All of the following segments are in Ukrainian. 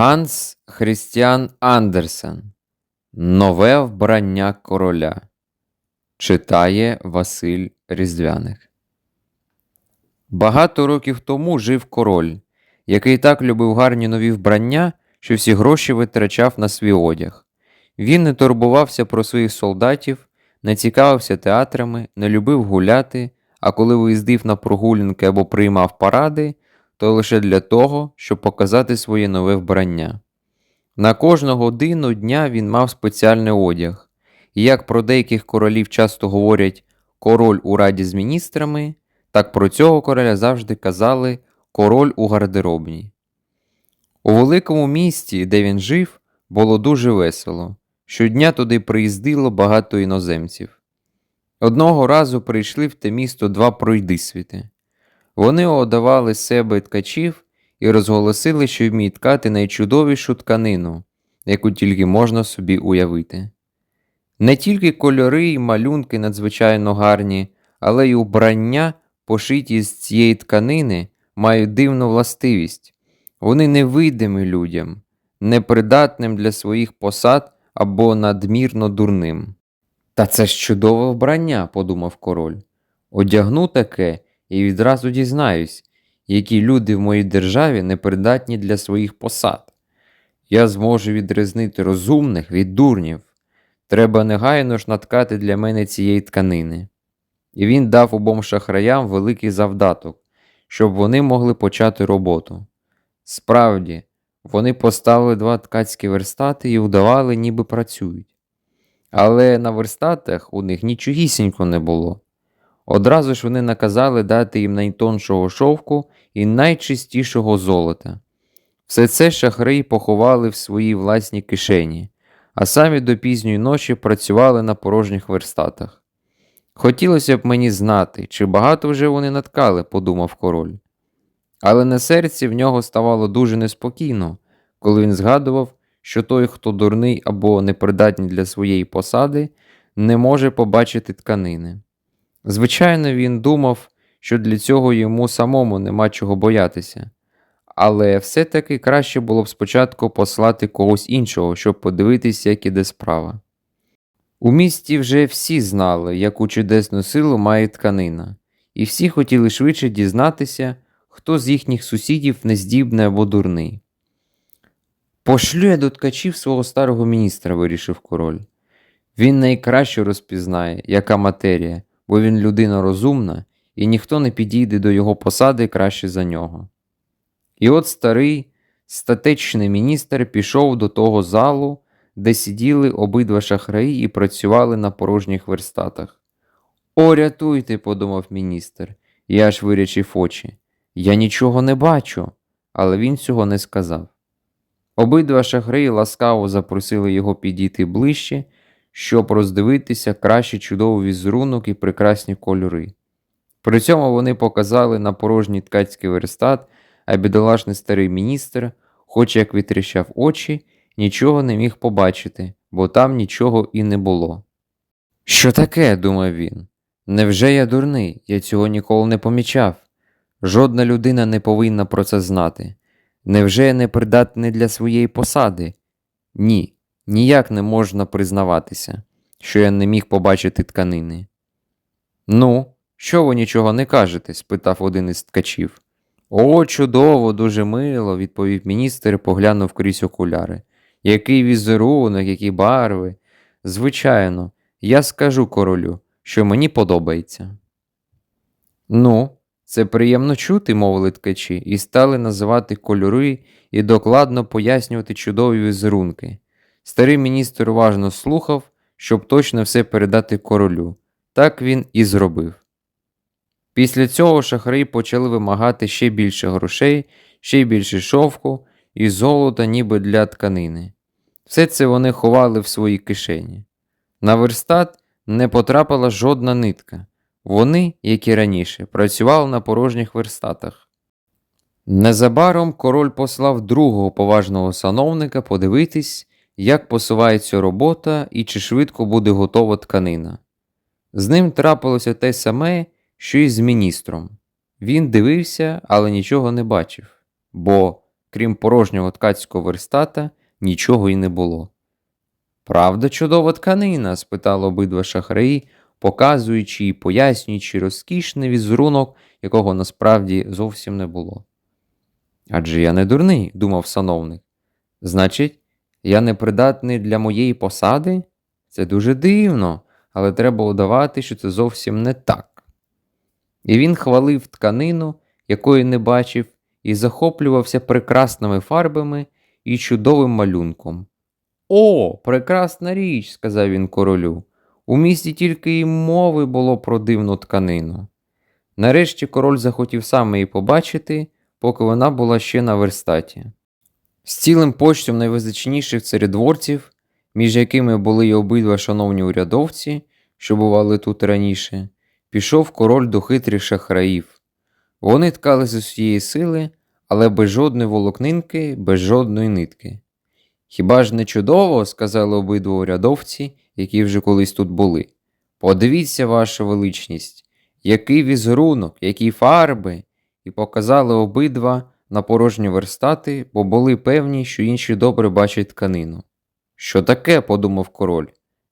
Ганс Христіан Андерсен Нове вбрання короля читає Василь Різдвяних. Багато років тому жив король, який так любив гарні нові вбрання, що всі гроші витрачав на свій одяг. Він не турбувався про своїх солдатів, не цікавився театрами, не любив гуляти, а коли виїздив на прогулянки або приймав паради, то лише для того, щоб показати своє нове вбрання. На кожну годину дня він мав спеціальний одяг, і як про деяких королів часто говорять король у раді з міністрами, так про цього короля завжди казали король у гардеробній. У великому місті, де він жив, було дуже весело. Щодня туди приїздило багато іноземців. Одного разу прийшли в те місто два пройдисвіти. Вони одавали себе ткачів і розголосили, що вміють ткати найчудовішу тканину, яку тільки можна собі уявити. Не тільки кольори й малюнки надзвичайно гарні, але й убрання, пошиті з цієї тканини, мають дивну властивість. Вони невидимі людям, непридатним для своїх посад або надмірно дурним. Та це ж чудове вбрання, подумав король. Одягну таке і відразу дізнаюсь, які люди в моїй державі непридатні для своїх посад. Я зможу відрізнити розумних від дурнів. Треба негайно ж наткати для мене цієї тканини. І він дав обом шахраям великий завдаток, щоб вони могли почати роботу. Справді, вони поставили два ткацькі верстати і удавали, ніби працюють. Але на верстатах у них нічогісінько не було. Одразу ж вони наказали дати їм найтоншого шовку і найчистішого золота. Все це шахраї поховали в своїй власній кишені, а самі до пізньої ночі працювали на порожніх верстатах. Хотілося б мені знати, чи багато вже вони наткали, подумав король. Але на серці в нього ставало дуже неспокійно, коли він згадував, що той, хто дурний або непридатний для своєї посади, не може побачити тканини. Звичайно, він думав, що для цього йому самому нема чого боятися, але все-таки краще було б спочатку послати когось іншого, щоб подивитися, як іде справа. У місті вже всі знали, яку чудесну силу має тканина, і всі хотіли швидше дізнатися, хто з їхніх сусідів нездібний або дурний. Пошлю я до ткачів свого старого міністра, вирішив король. Він найкраще розпізнає, яка матерія, бо він людина розумна, і ніхто не підійде до його посади краще за нього. І от старий, статечний міністр пішов до того залу, де сиділи обидва шахраї і працювали на порожніх верстатах. О, рятуйте, подумав міністр, я аж вирячив очі. Я нічого не бачу, але він цього не сказав. Обидва шахраї ласкаво запросили його підійти ближче, щоб роздивитися краще чудовий візерунок і прекрасні кольори. При цьому вони показали на порожній ткацький верстат, а бідолашний старий міністр, хоч як витріщав очі, нічого не міг побачити, бо там нічого і не було. Що таке? думав він. Невже я дурний? Я цього ніколи не помічав. Жодна людина не повинна про це знати. Невже я не придатний для своєї посади? Ні, ніяк не можна признаватися, що я не міг побачити тканини. Ну, що ви нічого не кажете? спитав один із ткачів. О, чудово, дуже мило, відповів міністр поглянув крізь окуляри. Який візерунок, які барви. Звичайно, я скажу королю, що мені подобається. Ну, це приємно чути, мовили ткачі, і стали називати кольори і докладно пояснювати чудові візерунки. Старий міністр уважно слухав, щоб точно все передати королю. Так він і зробив. Після цього шахраї почали вимагати ще більше грошей, ще більше шовку і золота, ніби для тканини. Все це вони ховали в своїй кишені. На верстат не потрапила жодна нитка. Вони, як і раніше, працювали на порожніх верстатах. Незабаром король послав другого поважного сановника подивитись, як посувається робота і чи швидко буде готова тканина. З ним трапилося те саме, що й з міністром. Він дивився, але нічого не бачив, бо крім порожнього ткацького верстата, нічого й не було. Правда, чудова тканина? спитали обидва шахраї, показуючи і пояснюючи розкішний візерунок, якого насправді зовсім не було. Адже я не дурний, думав сановник. Значить, я непридатний для моєї посади? Це дуже дивно, але треба удавати, що це зовсім не так. І він хвалив тканину, якої не бачив, і захоплювався прекрасними фарбами і чудовим малюнком. О, прекрасна річ, сказав він королю. У місті тільки й мови було про дивну тканину. Нарешті король захотів сам її побачити, поки вона була ще на верстаті. З цілим почтом найвизначніших царедворців, між якими були й обидва шановні урядовці, що бували тут раніше, пішов король до хитрих шахраїв. Вони ткали з усієї сили, але без жодної волокнинки, без жодної нитки. Хіба ж не чудово, сказали обидва урядовці, які вже колись тут були. Подивіться, ваша величність, який візерунок, які фарби, і показали обидва на порожні верстати, бо були певні, що інші добре бачать тканину. Що таке? подумав король.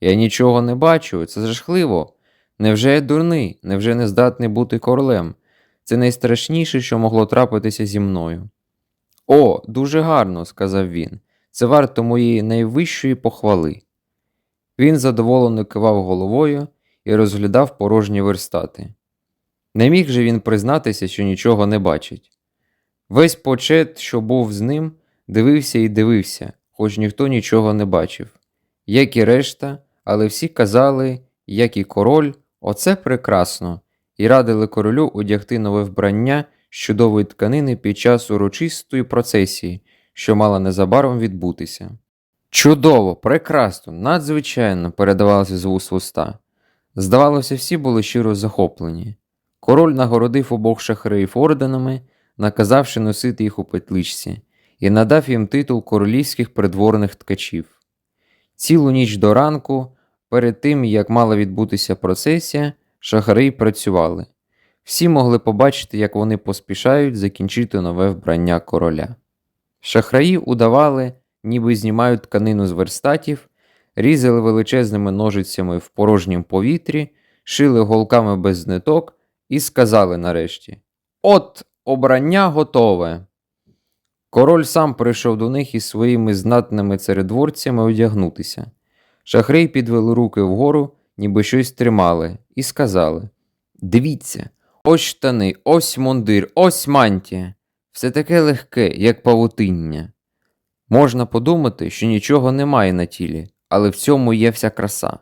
Я нічого не бачу, це жахливо. Невже я дурний, невже не здатний бути королем? Це найстрашніше, що могло трапитися зі мною. О, дуже гарно, сказав він. Це варто моєї найвищої похвали. Він задоволено кивав головою і розглядав порожні верстати. Не міг же він признатися, що нічого не бачить. Весь почет, що був з ним, дивився і дивився, хоч ніхто нічого не бачив. Як і решта, але всі казали, як і король, оце прекрасно, і радили королю одягти нове вбрання з чудової тканини під час урочистої процесії, що мала незабаром відбутися. Чудово, прекрасно, надзвичайно передавалося з вуст в уста. Здавалося, всі були щиро захоплені. Король нагородив обох шахраїв орденами, наказавши носити їх у петличці, і надав їм титул королівських придворних ткачів. Цілу ніч до ранку, перед тим як мала відбутися процесія, шахраї працювали. Всі могли побачити, як вони поспішають закінчити нове вбрання короля. Шахраї удавали, ніби знімають тканину з верстатів, різали величезними ножицями в порожнім повітрі, шили голками без ниток і сказали нарешті: От, обрання готове. Король сам прийшов до них із своїми знатними царедворцями одягнутися. Шахраї підвели руки вгору, ніби щось тримали, і сказали: Дивіться, ось штани, ось мундир, ось мантія. Все таке легке, як павутиння. Можна подумати, що нічого немає на тілі, але в цьому є вся краса.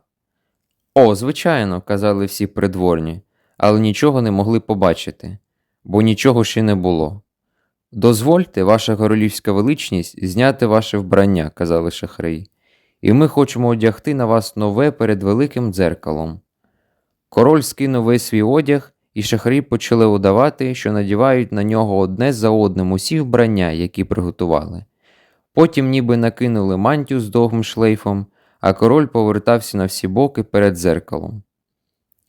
О, звичайно, казали всі придворні, але нічого не могли побачити, бо нічого ще не було. Дозвольте, ваша королівська величність, зняти ваше вбрання, казали шахраї, і ми хочемо одягти на вас нове перед великим дзеркалом. Король скинув весь свій одяг, і шахраї почали удавати, що надівають на нього одне за одним усі вбрання, які приготували. Потім ніби накинули мантію з довгим шлейфом, а король повертався на всі боки перед дзеркалом.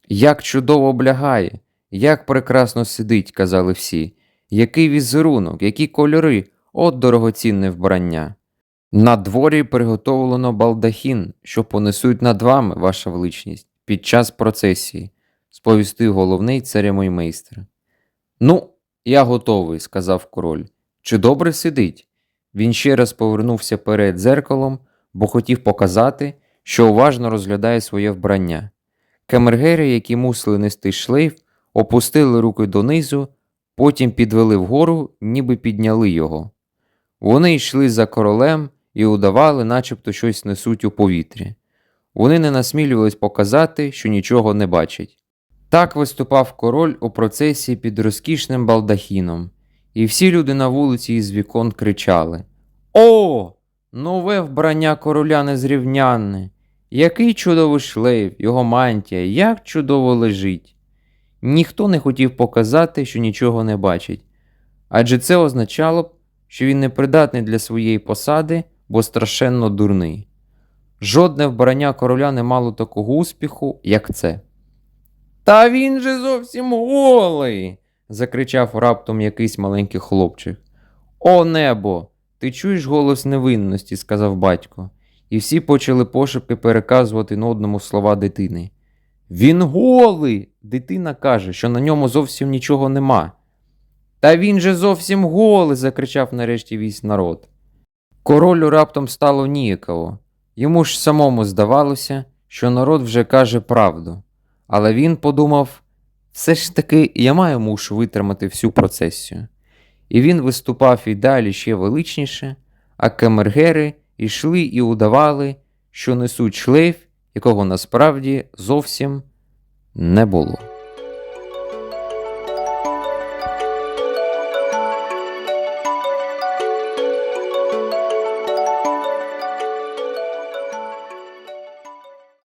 Як чудово облягає, як прекрасно сидить, казали всі, який візерунок, які кольори, от дорогоцінне вбрання. На дворі приготовлено балдахін, що понесуть над вами, ваша величність, під час процесії, сповістив головний церемоймейстер. Ну, я готовий, сказав король. Чи добре сидить? Він ще раз повернувся перед дзеркалом, бо хотів показати, що уважно розглядає своє вбрання. Камергери, які мусили нести шлейф, опустили руки донизу, потім підвели вгору, ніби підняли його. Вони йшли за королем і удавали, начебто щось несуть у повітрі. Вони не насмілювались показати, що нічого не бачать. Так виступав король у процесі під розкішним балдахіном, і всі люди на вулиці із вікон кричали: О, нове вбрання короля незрівнянне! Який чудовий шлейф, його мантія, як чудово лежить! Ніхто не хотів показати, що нічого не бачить, адже це означало б, що він непридатний для своєї посади, бо страшенно дурний. Жодне вбрання короля не мало такого успіху, як це. Та він же зовсім голий. закричав раптом якийсь маленький хлопчик. О, небо! Ти чуєш голос невинності, сказав батько, і всі почали пошепки переказувати на одному слова дитини. Він голий. Дитина каже, що на ньому зовсім нічого нема. Та він же зовсім голий. закричав нарешті весь народ. Королю раптом стало ніяково. Йому ж самому здавалося, що народ вже каже правду. Але він подумав, все ж таки я маю мушу витримати всю процесію. І він виступав і далі ще величніше, а камергери йшли і удавали, що несуть шлейф, якого насправді зовсім не було.